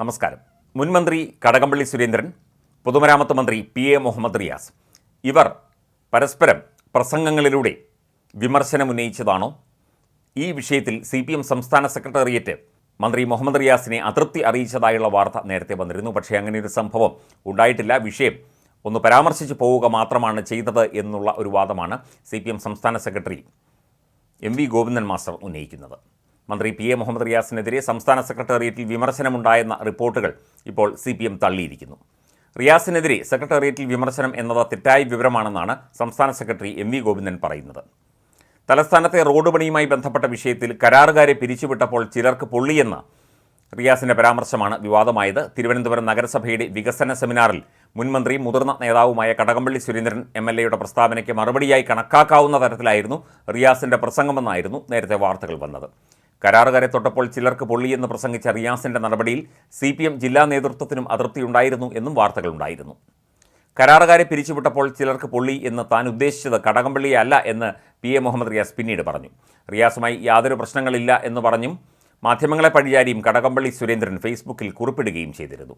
നമസ്കാരം. മുൻമന്ത്രി കടകംപള്ളി സുരേന്ദ്രൻ പൊതുമരാമത്ത് മന്ത്രി പി എ മുഹമ്മദ് റിയാസ്. ഇവർ പരസ്പരം പ്രസംഗങ്ങളിലൂടെ വിമർശനമുന്നയിച്ചതാണോ ഈ വിഷയത്തിൽ സി പി എം സംസ്ഥാന സെക്രട്ടേറിയറ്റ് മന്ത്രി മുഹമ്മദ് റിയാസിനെ അതൃപ്തി അറിയിച്ചതായുള്ള വാർത്ത നേരത്തെ വന്നിരുന്നു. പക്ഷേ അങ്ങനെ ഒരു സംഭവം ഉണ്ടായിട്ടില്ല. വിഷയം ഒന്ന് പരാമർശിച്ച് പോവുക മാത്രമാണ് ചെയ്തത് എന്നുള്ള ഒരു വാദമാണ് സി സംസ്ഥാന secretary M V Govindan master ഉന്നയിക്കുന്നത്. മന്ത്രി പി എ മുഹമ്മദ് റിയാസിനെതിരെ സംസ്ഥാന സെക്രട്ടേറിയറ്റിൽ വിമർശനമുണ്ടായെന്ന റിപ്പോർട്ടുകൾ ഇപ്പോൾ സി പി എം തള്ളിയിരിക്കുന്നു. റിയാസിനെതിരെ സെക്രട്ടേറിയറ്റിൽ വിമർശനം എന്നത് തെറ്റായ വിവരമാണെന്നാണ് സംസ്ഥാന സെക്രട്ടറി എം വി ഗോവിന്ദൻ പറയുന്നത്. തലസ്ഥാനത്തെ റോഡ് പണിയുമായി ബന്ധപ്പെട്ട വിഷയത്തിൽ കരാറുകാരെ പിരിച്ചുവിട്ടപ്പോൾ ചിലർക്ക് പൊള്ളിയെന്ന റിയാസിന്റെ പരാമർശമാണ് വിവാദമായത്. തിരുവനന്തപുരം നഗരസഭയുടെ വികസന സെമിനാറിൽ മുൻമന്ത്രി മുതിർന്ന നേതാവുമായ കടകംപള്ളി സുരേന്ദ്രൻ എം എൽ എയുടെ പ്രസ്താവനയ്ക്ക് മറുപടിയായി കണക്കാക്കാവുന്ന തരത്തിലായിരുന്നു റിയാസിന്റെ പ്രസംഗമെന്നായിരുന്നു നേരത്തെ വാർത്തകൾ വന്നത്. കരാറുകാരെ തൊട്ടപ്പോൾ ചിലർക്ക് പൊള്ളിയെന്ന് പ്രസംഗിച്ച റിയാസിന്റെ നടപടിയിൽ സി പി എം ജില്ലാ നേതൃത്വത്തിനും അതൃപ്തിയുണ്ടായിരുന്നു എന്നും വാർത്തകളുണ്ടായിരുന്നു. കരാറുകാരെ പിരിച്ചുവിട്ടപ്പോൾ ചിലർക്ക് പൊള്ളി എന്ന് താൻ ഉദ്ദേശിച്ചത് കടകംപള്ളിയെ അല്ല എന്ന് പി എ മുഹമ്മദ് റിയാസ് പിന്നീട് പറഞ്ഞു. റിയാസുമായി യാതൊരു പ്രശ്നങ്ങളില്ല എന്ന് പറഞ്ഞും മാധ്യമങ്ങളെ പഴിചാരിയും കടകംപള്ളി സുരേന്ദ്രൻ ഫേസ്ബുക്കിൽ കുറിപ്പിടുകയും ചെയ്തിരുന്നു.